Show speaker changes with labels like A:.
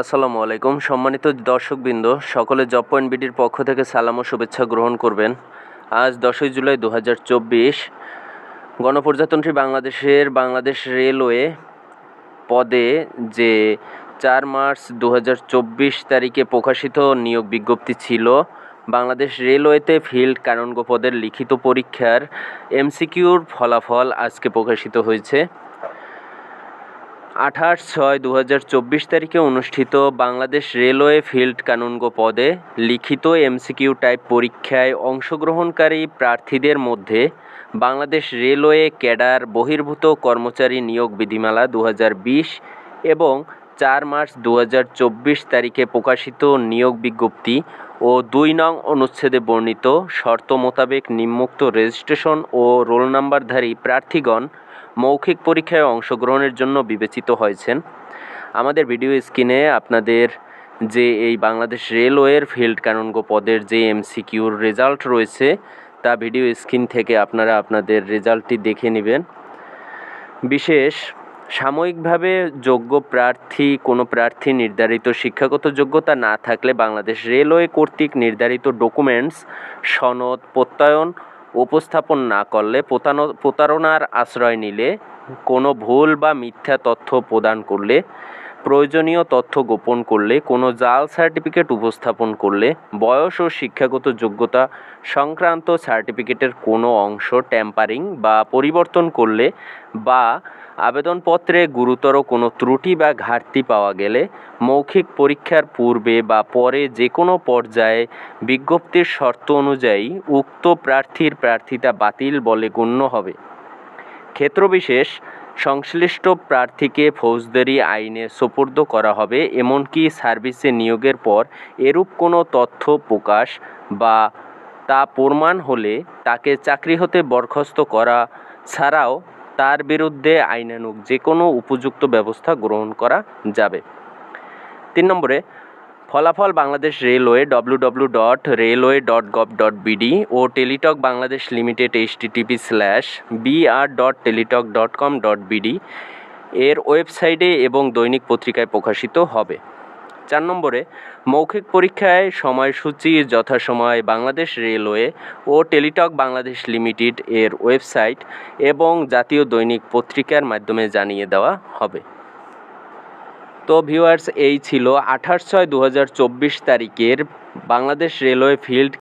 A: আসসালামু আলাইকুম। সম্মানিত দর্শকবৃন্দ, সকলে জব পয়েন্ট বিডির পক্ষ থেকে সালাম ও শুভেচ্ছা গ্রহণ করবেন। আজ দশই জুলাই দু হাজার চব্বিশ, গণপ্রজাতন্ত্রী বাংলাদেশের বাংলাদেশ রেলওয়ে পদে যে চার মার্চ দু হাজার চব্বিশ তারিখে প্রকাশিত নিয়োগ বিজ্ঞপ্তি ছিল, বাংলাদেশ রেলওয়েতে ফিল্ড কানুনগো পদের লিখিত পরীক্ষার এমসিকিউর ফলাফল আজকে প্রকাশিত হয়েছে। আঠাশ ছয় দু তারিখে অনুষ্ঠিত বাংলাদেশ রেলওয়ে ফিল্ড কানুনগো পদে লিখিত এমসিকিউ টাইপ পরীক্ষায় অংশগ্রহণকারী প্রার্থীদের মধ্যে বাংলাদেশ রেলওয়ে ক্যাডার বহির্ভূত কর্মচারী নিয়োগ বিধিমালা দু হাজার বিশ এবং চার মার্চ দু হাজার চব্বিশ তারিখে প্রকাশিত নিয়োগ বিজ্ঞপ্তি ও দুই নং অনুচ্ছেদে বর্ণিত শর্ত মোতাবেক নিম্মুক্ত রেজিস্ট্রেশন ও রোল নাম্বারধারী প্রার্থীগণ মৌখিক পরীক্ষায় অংশগ্রহণের জন্য বিবেচিত হয়েছেন। আমাদের ভিডিও স্ক্রিনে আপনাদের যে এই বাংলাদেশ রেলওয়ের ফিল্ড কানুনগো পদের যে এমসিকিউর রেজাল্ট রয়েছে, তা ভিডিও স্ক্রিন থেকে আপনারা আপনাদের রেজাল্টটি দেখে নেবেন। বিশেষ, সাময়িকভাবে যোগ্য প্রার্থী, কোনো প্রার্থী নির্ধারিত শিক্ষাগত যোগ্যতা না থাকলে বাংলাদেশ রেলওয়ে কর্তৃক নির্ধারিত ডকুমেন্টস সনদ, প্রত্যয়ন উপস্থাপন না করলে প্রতারণার আশ্রয় নিলে কোনো ভুল বা মিথ্যা তথ্য প্রদান করলে প্রয়োজনীয় তথ্য গোপন করলে, কোনো জাল সার্টিফিকেট উপস্থাপন করলে, বয়স ও শিক্ষাগত যোগ্যতা সংক্রান্ত সার্টিফিকেটের কোনো অংশ ট্যাম্পারিং বা পরিবর্তন করলে বা আবেদনপত্রে গুরুতর কোনো ত্রুটি বা ঘাটতি পাওয়া গেলে, মৌখিক পরীক্ষার পূর্বে বা পরে যে কোনো পর্যায়ে বিজ্ঞপ্তির শর্ত অনুযায়ী উক্ত প্রার্থীর প্রার্থিতা বাতিল বলে গণ্য হবে। ক্ষেত্রবিশেষ সংশ্লিষ্ট প্রার্থীকে ফৌজদারি আইনে সোপর্দ করা হবে, এমনকি সার্ভিসে নিয়োগের পর এরূপ কোনো তথ্য প্রকাশ বা তা প্রমাণ হলে তাকে চাকরি হতে বরখাস্ত করা ছাড়াও তার বিরুদ্ধে আইনানুগ যে কোনো উপযুক্ত ব্যবস্থা গ্রহণ করা যাবে। তিন নম্বরে ফলাফল Bangladesh railway W W dot railway dot gov dot BD ও Teletalk Bangladesh limited HTTP slash BR dot Teletalk dot com dot BD এর ওয়েবসাইটে এবং দৈনিক পত্রিকায় প্রকাশিত হবে। চার নম্বরে, মৌখিক পরীক্ষায় সময়সূচি যথাসময়ে বাংলাদেশ রেলওয়ে ও টেলিটক বাংলাদেশ লিমিটেড এর ওয়েবসাইট এবং জাতীয় দৈনিক পত্রিকার মাধ্যমে জানিয়ে দেওয়া হবে। তো ভিউয়ার্স এই ছিল আঠাশ ছয় দু তারিখের বাংলাদেশ রেলওয়ে ফিল্ড